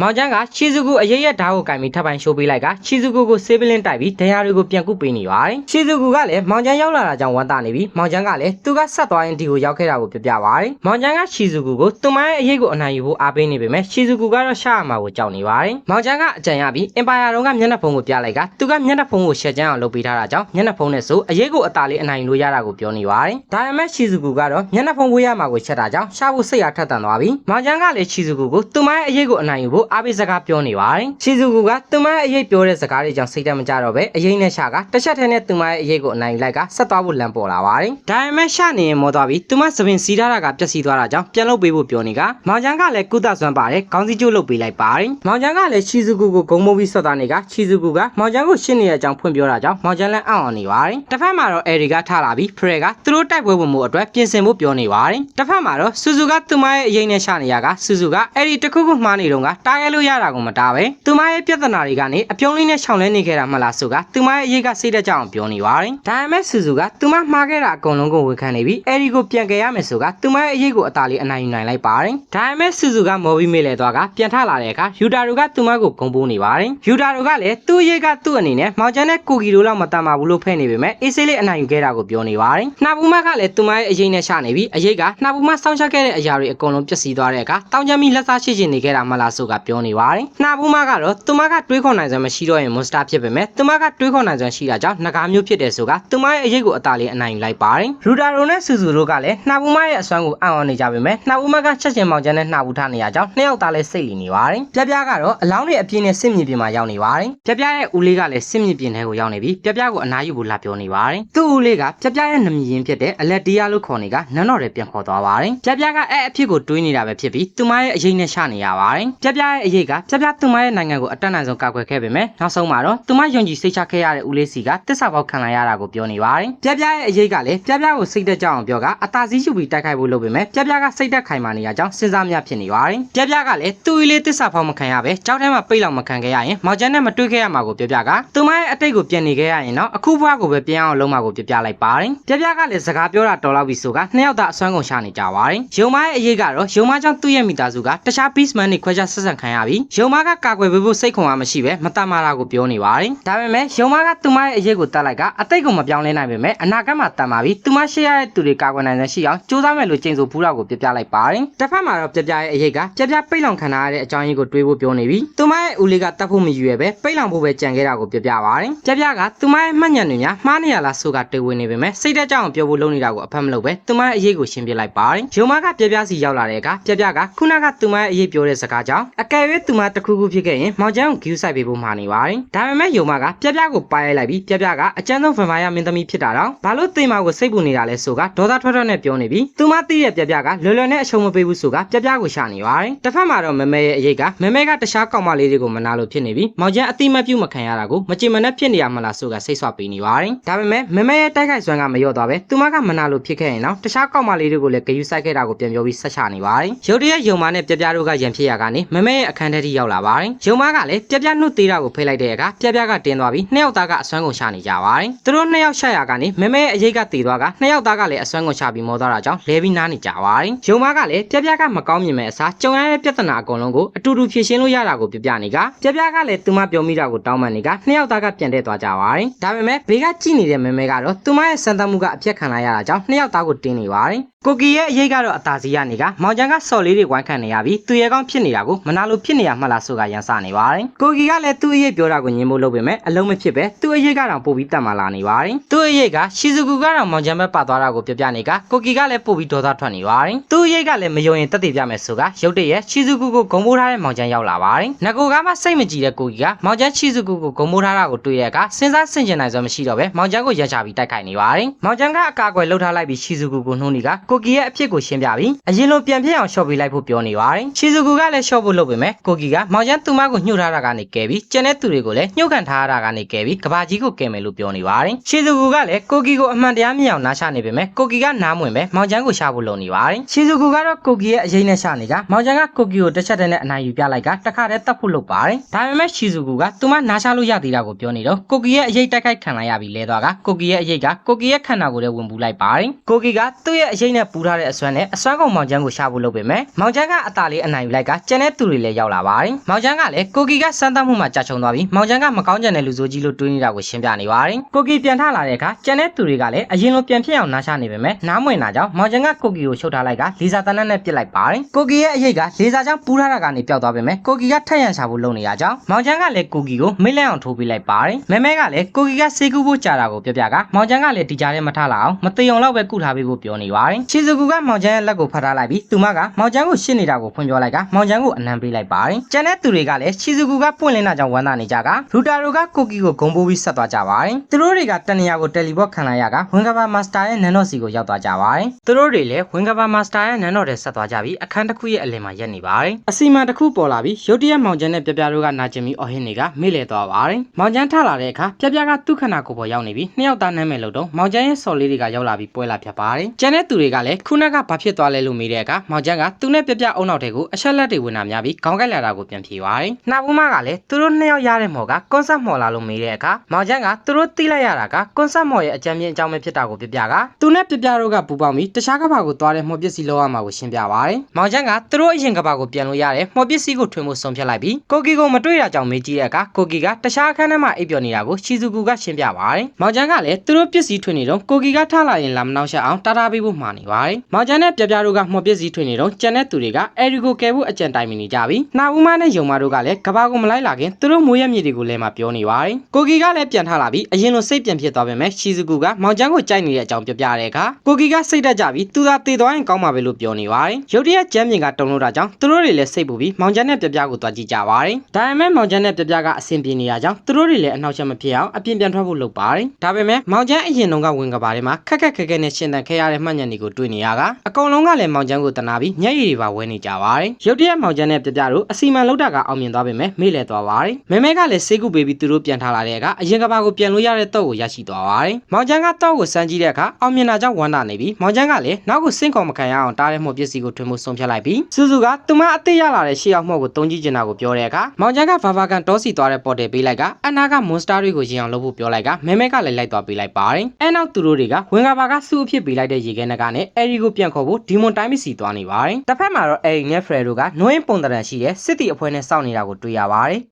မောင်ချမ်းကချီဇူကူအရေးရဓာတ်ကိုကင်ပြီးထပ်ပိုင်းရှိုးပေးလိုက်ကချီဇူကူကိုဆေးပလင်းတိုက်ပြီးဒဏ်ရာတွေကိုပြန်ကုပေးနေပါတယ်ချီဇူကူကလည်းမောင်ချမ်းရောက်လာတာကြောင့်ဝမ်းသာနေပြီးမောင်ချမ်းကလည်းသူကဆက်သွားရင်ဒီကိုရောက်ခဲ့တာကိုပြပြပါတယ်မောင်ချမ်းကချီဇူကူကိုသူမရဲ့အရေးကိုအနိုင်ယူဖို့အားပေးနေပေမဲ့ချီဇူကူကတော့ရှာရမှာကိုကြောက်နေပါတယ်မောင်ချမ်းကအကြံရပြီးအင်ပါယာတုံးကမျက်နှာဖုံးကိုပြလိုက်ကသူကမျက်နှာဖုံးကိုရှက်ကြမ်းအောင်လုပ်ပေးထားတာကြောင့်မျက်နှာဖုံးနဲ့ဆိုအရေးကိုအသာလေးအနိုင်လို့ရတာကိုပြောနေပါတယ်ဒါပေမဲ့ချီဇူကူကတော့မျက်နှာဖုံးဝေးရမှာကိုချက်တာကြောင့်ရှာဖို့စိတ်အားထက်သန်သွားပြီးမောင်ချမ်းကလည်းချီဇူကူကိုသူမရဲ့အရေးကိုအနိုင်ယူဖို့အားပေးစကားပြောနေပါတယ်ချီဇူကူကသူမရဲ့အရေးပြောတဲ့စကားတွေကြောင့်စိတ်တက်မကြတော့ပဲအရေးနဲ့ရှာကတစ်ချက်ထဲနဲ့သူမရဲ့အရေးကိုအနိုင်ယူလိုက်ကဆက်သွားဖို့လမ်းပေါ်လာပါတယ်ဒါပေမဲ့ရှာနေရင်မောသွားပြီးသူမသပင်စီးထားတာကပျက်စီးသွားတာကြောင့်ပြန်လုပ်ပေးဖို့ပြောနေကမောင်ချမ်းကလည်းကုသစွမ်းပါတယ်ခေါင်းစည်းကျိုးလုပ်ပေးလိုက်ပါတယ်မောင်ချမ်းကလည်းချီဇူကူကိုဂုံမိုးပြီးဆက်သွားနေကချီဇူကူကမောင်ချမ်းကိုရှင်းနေတဲ့အကြောင်းဖွင့်ပြောတာကြောင့်မောင်ချမ်းလည်းအံ့ဩနေပါတယ်တစ်ဖက်မှာတော့အဲရီကထလာပြီးဖရဲကသူတို့တိုက်ပွဲဝင်မှုအတွက်ပြင်ဆင်ဖို့ပြောနေပါတယ်တစ်ဖက်မှာတော့ဆူဇူကသူမရဲ့အရင်နဲ့ရှာနေရကဆူဇူကအဲ့ဒီတစ်ခုခုမှားနေတော့ကတားရဲလို့ရတာကိုမတားပဲသူမရဲ့ပြဿနာတွေကနေအပြုံးလေးနဲ့ရှောင်လဲနေခဲ့တာမလားဆိုကသူမရဲ့အရေးကစိတ်တက်ကြအောင်ပြောနေပါတယ်ဒါပေမဲ့ဆူဇူကသူမမှားခဲ့တာအကုန်လုံးကိုဝန်ခံနေပြီးအဲ့ဒီကိုပြန်ကြရမယ်ဆိုကသူမရဲ့အရေးကိုအသာလေးအနိုင်ယူနိုင်လိုက်ပါတယ်ဒါပေမဲ့ဆူဇူကမော်ပြီးမေးလဲသွားကပြန်ထလာတဲ့အခါယူတာတို့ကသူမကိုဂုံပိုးနေပါတယ်ယူတာတို့ကလည်းသူ့အရေးကသူ့အနေနဲ့မောင်ချန်တဲ့ကိုကီတို့လောက်မတတ်မှဘူးလို့ဖဲ့နေပေမဲ့အေးဆေးလေးအနိုင်ယူခဲ့တာကိုပြောနေပါတယ်နှာပူမကလည်းသူမရဲ့အရေးနဲ့ရှာနေပြီးအရေးကနှာပူမစောင့်ရှက်ခဲ့တဲ့အရာတွေအကုန်လုံးပျက်စီးသွားတဲ့အခါတောင်ကျမ်းမီလက်စားရှိချင်နေခဲ့တာမလားဆိုကပြောနေပါတယ်နှာပူမကတော့သူမကတွေးခေါ်နိုင်စွမ်းမရှိတော့ရင်မွန်စတာဖြစ်ပေမဲ့သူမကတွေးခေါ်နိုင်စွမ်းရှိတာကြောင့်ငကားမျိုးဖြစ်တယ်ဆိုကသူမရဲ့အရေးကိုအသာလေးအနိုင်ယူလိုက်ပါတယ်ရူတာရိုနဲ့ဆူဆူတို့ကလည်းနှာပူမရဲ့အစွမ်းကိုအံ့ဩနေကြပေမဲ့နှာပူမကချက်ချင်းမောင်ကျန်းနဲ့နှာပူထားနေရကြောင်းနှစ်ယောက်သားလည်းစိတ်လီနေပါတယ်ပြပြကတော့အလောင်းတွေအပြင်းနဲ့စစ်မြေပြင်မှာရောက်နေပါတယ်ပြပြရဲ့ဦးလေးကလည်းစစ်မြေပြင်ထဲကိုရောက်နေပြီးပြပြကိုအနားယူဖို့လာပြောနေပါတယ်သူ့ဦးလေးကပြပြရဲ့နမည်ရင်းဖြစ်တဲ့အလက်တီးယာလို့ခေါ်နေကနန်းတော်တွေပြန်ခေါ်သွားပါတယ်ပြပြကအဲ့အဖြစ်ကိုတွေးနေတာပဲဖြစ်ပြီးသူမရဲ့အရေးနဲ့ရှာနေရပါတယ်ပြပြရဲ့အရေးကပြပြသူမရဲ့နိုင်ငံကိုအတက်နိုင်ဆုံးကာကွယ်ခဲ့ပေမဲ့နောက်ဆုံးမှာတော့သူမယုံကြည်စိတ်ချခဲ့ရတဲ့ဦးလေးစီကတစ္ဆာပေါက်ခံလာရတာကိုပြောနေပါတယ်ပြပြရဲ့အရေးကလည်းပြပြကိုစိတ်တက်ကြအောင်ပြောကအသာစီးယူပြီးတိုက်ခိုက်ဖို့လုပ်ပေမဲ့ပြပြကစိတ်တက်ခိုင်မာနေရကြောင်းစဉ်းစားမြဖြစ်နေပါတယ်ပြပြကလည်းသူ့ဦးလေးတစ္ဆာဖောက်မခံရပဲကြောက်ထဲမှာပိတ်လောက်မခံခဲ့ရရင်မောင်ကျန်းနဲ့မတွေ့ခဲ့ရမှာကိုပြပြကသူမရဲ့အတိတ်ကိုပြန်နေခဲ့ရရင်တော့အခုဘဝကိုပဲပြန်အောင်လုပ်မှာကိုပြပြလိုက်ပါတယ်ပြပြကလည်းစကားပြောတာတော်လောက်ပြီဆိုကနှစ်ယောက်သားအစွမ်းကုန်ရှာနေကြပါတယ်ယုံမရဲ့အရေးကတော့ယုံမကြောင့်သူ့ရဲ့မိသားစုကတခြား beastman တွေခွဲခြားဆက်ဆံခံရပြီးယုံမကကာကွယ်ပေးဖို့စိတ်ခွန်အားမရှိပဲမတတ်မာတာကိုပြောနေပါတယ်ဒါပေမဲ့ယုံမကသူမရဲ့အရေးကိုတတ်လိုက်ကအတိတ်ကိုမပြောင်းလဲနိုင်ပေမဲ့အနာဂတ်မှာတတ်မှာပြီးသူမရှိရတဲ့သူတွေကာကွယ်နိုင်တဲ့ရှိအောင်စူးစမ်းမယ်လို့ကျင့်ဆိုဖူးတာကိုပြပြလိုက်ပါတယ်တစ်ဖက်မှာတော့ပြပြရဲ့အရေးကပြပြပိတ်လောင်ခံထားရတဲ့အကြောင်းရင်းကိုတွေးဖို့ပြောနေပြီးသူမရဲ့ဦးလေးကတတ်ဖို့မယူရပဲပိတ်လောင်ဖို့ပဲကြံခဲ့တာကိုပြပြပါတယ်ပြပြကသူမရဲ့မှတ်ညံတွေများမှားနေရလားဆိုကတွေးဝင်နေပေမဲ့စိတ်တက်ကြအောင်ပြောဖို့လုပ်နေတာကိုအဖက်မလုပ်ပဲသူမရဲ့အရေးကိုရှင်းပြလိုက်ပါတယ်ယုံမကပြပြစီရောက်လာတဲ့အခါပြပြကခုနကသူမရဲ့အရေးပြောတဲ့စကားကြောင့်အကယ်၍သူမတစ်ခုခုဖြစ်ခဲ့ရင်မောင်ကျန်းကိုဂယူးဆိုင်ပေးဖို့မှာနေပါတယ်ဒါပေမဲ့ယုံမကပြပြကိုပါရိုက်လိုက်ပြီးပြပြကအကျန်းဆုံးဗန်မာယာမင်းသမီးဖြစ်တာတော့ဘာလို့သိမာကိုစိတ်ပူနေတာလဲဆိုကဒေါသထွက်ထွက်နဲ့ပြောနေပြီးသူမသိတဲ့ပြပြကလွယ်လွယ်နဲ့အရှုံးမပေးဘူးဆိုကပြပြကိုရှာနေပါတယ်တစ်ဖက်မှာတော့မမဲရဲ့အရေးကမမဲကတခြားကောင်မလေးတွေကိုမနာလို့ဖြစ်နေပြီးမောင်ကျန်းအတိမတ်ပြုတ်မခံရတာကိုမကြင်မနဲ့ဖြစ်နေရမလားဆိုကစိတ်ဆွပေးနေပါတယ်ဒါပေမဲ့မမဲရဲ့တိုက်ခိုက်စွမ်းကမလျော့သွားပဲသူမကမနာလို့ဖြစ်ခဲ့ရင်တော့တခြားကောင်မလေးတွေကိုလည်းဂယူးဆိုင်ခဲ့တာကိုပြန်ပြောပြီးဆက်ချနေပါတယ်ရုတ်တရက်ယုံမနဲ့ပြပြတို့ကရန်ဖြစ်ရကနေမမဲရဲ့အခန်းထဲထိရောက်လာပါတယ်ယုံမကလည်းပြပြနှုတ်သေးတာကိုဖိလိုက်တဲ့အခါပြပြကတင်းသွားပြီးနှစ်ယောက်သားကအစွမ်းကုန်ရှာနေကြပါတယ်သူတို့နှစ်ယောက်ရှာရကနေမမဲရဲ့အရေးကတည်သွားကနှစ်ယောက်သားကလည်းအစွမ်းကုန်ရှာပြီးမောသွားတာကြောင့်လဲပြီးနားနေကြပါတယ်ယုံမကလည်းပြပြကမကောင်းမြင်မဲ့အစားကြုံရတဲ့ပြဿနာအကုန်လုံးကိုအတူတူဖြေရှင်းလို့ရတာကိုပြပြနေကပြပြကလည်းသူမပြောမိတာကိုတောင်းပန်နေကနှစ်ယောက်သားကပြန်တဲ့သွားကြပါတယ်ဒါပေမဲ့ဘေးကကြည့်နေတဲ့မမဲကတော့သူမရဲ့စံတမှုကအပြက်ခံလိုက်ရတာကြောင့်နှစ်ယောက်သားကိုတင်းနေပါတယ်ကိုကီရဲ့အရေးကတော့အသာစီရနေကမောင်ကျန်ကစော်လေးတွေဝိုင်းခံနေရပြီးသူရဲကောင်းဖြစ်နေတာကိုမနာလို့ဖြစ်နေရမှလားဆိုကရန်စနေပါတယ်ကိုကီကလည်းသူ့အရေးပြောတာကိုညင်ဖို့လုပ်ပေမဲ့အလုံးမဖြစ်ပဲသူ့အရေးကတော့ပို့ပြီးတတ်မှလာနေပါတယ်သူ့အရေးကရှီဇူကူကတော့မောင်ကျန်ဘက်ပါသွားတာကိုပြပြနေကကိုကီကလည်းပို့ပြီးဒေါသထွက်နေပါတယ်သူ့အရေးကလည်းမယုံရင်တက်တည်ပြမယ်ဆိုကရုတ်တရက်ရှီဇူကူကိုဂုံပိုးထားတဲ့မောင်ကျန်ရောက်လာပါတယ်ငကိုကမှစိတ်မကြည်တဲ့ကိုကီကမောင်ကျန်ရှီဇူကူကိုဂုံပိုးထားတာကိုတွေ့တဲ့အခါစဉ်းစားဆင်ခြင်နိုင်စွမ်းမရှိတော့ပဲမောင်ကျန်ကိုရန်ချပြီးတိုက်ခိုက်နေပါတယ်မောင်ကျန်ကအကာအကွယ်လှုပ်ထားလိုက်ပြီးရှီဇူကူကိုနှုံးနေကကိုကီရဲ့အဖြစ်ကိုရှင်းပြပြီးအရင်လိုပြန်ပြအောင်ရှော့ပေးလိုက်ဖို့ပြောနေပါတယ်ရှီဇူကူကလည်းရှော့ဖို့လုပ်ပေမဲ့ကိုကီကမောင်ကျန်သူမကိုညှို့ထားတာကနေကဲပြီးကျန်တဲ့သူတွေကိုလည်းညှို့ခံထားရတာကနေကဲပြီးကဘာကြီးကိုကဲမယ်လို့ပြောနေပါတယ်ရှီဇူကူကလည်းကိုကီကိုအမှန်တရားမြင်အောင်နားချနေပေမဲ့ကိုကီကနားမဝင်ပဲမောင်ကျန်ကိုရှာဖို့လုပ်နေပါတယ်ရှီဇူကူကတော့ကိုကီရဲ့အရင်နဲ့ရှာနေကမောင်ကျန်ကကိုကီကိုတစ်ချက်တည်းနဲ့အနိုင်ယူပြလိုက်ကတခါတည်းတတ်ဖို့လုပ်ပါတယ်ဒါပေမဲ့ရှီဇူကူကသူမနားချလို့ရသေးတာကိုပြောနေတော့ကိုကီရဲ့အရေးတိုက်ခိုက်ခံလိုက်ရပြီးလဲသွားကကိုကီရဲ့အရေးကကိုကီရဲ့ခန္ဓာကိုယ်ထဲဝင်ပူလိုက်ပါတယ်ကိုကီကသူ့ရဲ့အရေးနဲ့ပူထားတဲ့အစွမ်းနဲ့အစွမ်းကုန်မောင်ကျန်ကိုရှာဖို့လုပ်ပေမဲ့မောင်ကျန်ကအသာလေးအနိုင်ယူလိုက်ကကျန်တဲ့သူတွေလည်းလည်းရောက်လာပါတယ်။မောင်ချမ်းကလည်းကိုကီကစမ်းသပ်မှုမှာကြာချုံသွားပြီးမောင်ချမ်းကမကောင်းကြတဲ့လူဆိုကြီးလို့တွေးနေတာကိုရှင်းပြနေပါတယ်။ကိုကီပြန်ထလာတဲ့အခါကျန်တဲ့သူတွေကလည်းအရင်လိုပြန်ဖြစ်အောင်နားချနေပေမဲ့နားမဝင်တာကြောင့်မောင်ချမ်းကကိုကီကိုရှုပ်ထားလိုက်ကလီဇာတနတ်နဲ့ပစ်လိုက်ပါတယ်။ကိုကီရဲ့အရေးကလီဇာကြောင့်ပူးထားတာကနေပျောက်သွားပေမဲ့ကိုကီကထက်ရန်ရှာဖို့လုပ်နေရကြောင်းမောင်ချမ်းကလည်းကိုကီကိုမိတ်လက်အောင်ထိုးပေးလိုက်ပါတယ်။မဲမဲကလည်းကိုကီကစေကူဖို့ကြာတာကိုပြောပြကမောင်ချမ်းကလည်းဒီကြားထဲမထလာအောင်မသိအောင်လောက်ပဲကုထားပေးဖို့ပြောနေပါတယ်။ချီဇူကူကမောင်ချမ်းရဲ့လက်ကိုဖတ်ထားလိုက်ပြီးသူမကမောင်ချမ်းကိုရှင်းနေတာကိုဖွင့်ပြောလိုက်ကမောင်ချမ်းကိုအနံပေးလိုက်ပါတယ်။ကျန်တဲ့သူတွေကလည်းချီဇူကူကပွင့်လင်းတာကြောင့်ဝမ်းသာနေကြကရူတာရိုကကိုကီကိုဂုံပိုးပြီးဆက်သွားကြပါတယ်။သူတို့တွေကတနေရာကိုတယ်လီဘော့ခံလိုက်ရကဝင်ကဘာမာစတာရဲ့နန်တော့စီကိုရောက်သွားကြပါတယ်။သူတို့တွေလည်းဝင်ကဘာမာစတာရဲ့နန်တော့တဲ့ဆက်သွားကြပြီးအခန်းတစ်ခုရဲ့အလယ်မှာရက်နေပါတယ်။အစီအမံတစ်ခုပေါ်လာပြီးရုတ်တရက်မောင်ချမ်းနဲ့ပြပြတို့ကနာကျင်ပြီးအော်ဟစ်နေကမေ့လေသွားပါတယ်။မောင်ချမ်းထလာတဲ့အခါပြပြကသူ့ခန္ဓာကိုယ်ပေါ်ရောက်နေပြီးနှစ်ယောက်သားနာမည်လို့တော့မောင်ချမ်းရဲ့စော်လေးတွေကရောက်လာပြီးပွဲလာဖြစ်ပါတယ်။ကျန်တဲ့သူတွေကလည်းခုနကဘာဖြစ်သွားလဲလို့မေးတဲ့အခါမောင်ချမ်းကသူနဲ့ပြပြအုံနောက်တဲ့ကိုအချက်လက်တွေဝင်လာများပြီးခေါင်းကိုက်လာတာကိုပြန်ဖြေပါတယ်။နောက်ဘူးမကလည်းသူတို့နှစ်ယောက်ရတဲ့မော်ကကွန်ဆတ်မော်လာလို့မေးတဲ့အခါမောင်ချမ်းကသူတို့သိလိုက်ရတာကကွန်ဆတ်မော်ရဲ့အကြံပြင်းအကြောင်းပဲဖြစ်တာကိုပြပြကသူနဲ့ပြပြတို့ကပူပေါင်းပြီးတခြားကဘာကိုသွားတဲ့မော်ပစ္စည်းလောက်ရမှာကိုရှင်းပြပါတယ်။မောင်ချမ်းကသူတို့အရင်ကဘာကိုပြန်လို့ရတဲ့မော်ပစ္စည်းကိုထွင်ဖို့ဆုံးဖြတ်လိုက်ပြီးကိုကီကိုမတွေ့တာကြောင့်မေးကြည့်တဲ့အခါကိုကီကတခြားအခန်းထဲမှာအိပ်ပျော်နေတာကိုချီဇူကူကရှင်းပြပါတယ်။မောင်ချမ်းကလည်းသူတို့ပစ္စည်းထွင်နေတော့ကိုကီကထလာရင်လာမနှောက်ရှက်အောင်တာတာပေးဖို့မှာနေပါတယ်။မောင်ချမ်းနဲ့ပြပြတို့ကမော်ပစ္စည်းထွင်နေတော့ကျန်တဲ့သူတွေကအဲဒီကိုကယ်ဖို့အကြံတိုင်မနေကြပြီးနာဦးမနဲ့ယုံမတို့ကလည်းကဘာကိုမလိုက်လာခင်သူတို့မိုးရမြေတွေကိုလည်းမပြောနေပါတယ်။ကိုကီကလည်းပြန်ထလာပြီးအရင်လိုစိတ်ပြန်ဖြစ်သွားပေမဲ့ချီဇူကူကမောင်ချမ်းကိုကြိုက်နေတဲ့အကြောင်းပြပြတဲ့အခါကိုကီကစိတ်တက်ကြပြီးသူသာတည်သွားရင်ကောင်းမှာပဲလို့ပြောနေပါတယ်။ရုတ်တရက်ကျမ်းမြင်ကတုံလို့တာကြောင့်သူတို့တွေလည်းစိတ်ပူပြီးမောင်ချမ်းနဲ့ပြပြကိုတွားကြည့်ကြပါတယ်။ဒါပေမဲ့မောင်ချမ်းနဲ့ပြပြကအဆင်ပြေနေရကြောင်းသူတို့တွေလည်းအနှောက်အယှက်မဖြစ်အောင်အပြင်ပြန်ထွက်ဖို့လုပ်ပါတယ်။ဒါပေမဲ့မောင်ချမ်းအရင်တုန်းကဝင်ကဘာထဲမှာခက်ခက်ခဲခဲနဲ့ရှင်းတန်ခဲ့ရတဲ့မှတ်ညံတွေကိုတွေ့နေရကအကုန်လုံးကလည်းမောင်ချမ်းကိုတနာပြီးမျက်ရည်တွေပါဝဲနေကြပါတယ်။ရုတ်တရက်မောင်ချမ်းနဲ့ပြပြတို့အစီမံလုပ်တာကအောင်မြင်သွားပေမဲ့မေ့လဲသွားပါတယ်။မဲမဲကလည်းစေးကူပေးပြီးသူတို့ပြန်ထားလာတဲ့အခါအရင်ကဘာကိုပြန်လို့ရတဲ့တော့ကိုရရှိသွားပါတယ်။မောင်ချမ်းကတော့ကိုစမ်းကြည့်တဲ့အခါအောင်မြင်တာကြောင့်ဝမ်းသာနေပြီးမောင်ချမ်းကလည်းနောက်ကိုစင့်ခေါ်မခံရအောင်တားတဲ့မှုပစ္စည်းကိုထွင်မှုဆုံးဖြတ်လိုက်ပြီးစူးစူကသူမအသေးရလာတဲ့ရှေ့ရောက်မှုကိုတုံးကြည့်ချင်တာကိုပြောတဲ့အခါမောင်ချမ်းကဘာဘာကန်တောစီသွားတဲ့ပေါ်တယ်ပေးလိုက်ကအနာကမွန်စတာတွေကိုရင်အောင်လုပ်ဖို့ပြောလိုက်ကမဲမဲကလည်းလိုက်သွားပေးလိုက်ပါတယ်။အဲနောက်သူတို့တွေကဝင်ကဘာကစူးအဖြစ်ပေးလိုက်တဲ့ရေခဲနှကနဲ့အဲရီကိုပြန်ခေါ်ဖို့ဒီမွန်တိုင်းမစီသွားနေပါတယ်။တစ်ဖက်မှာတော့အဲရီနဲ့ဖရယ်တို့ကနွင်းပုံတရံရှိတဲ့စစ်တီအဖွဲနဲ့စောင့်နေတာကိုတွေ့ရပါတယ်။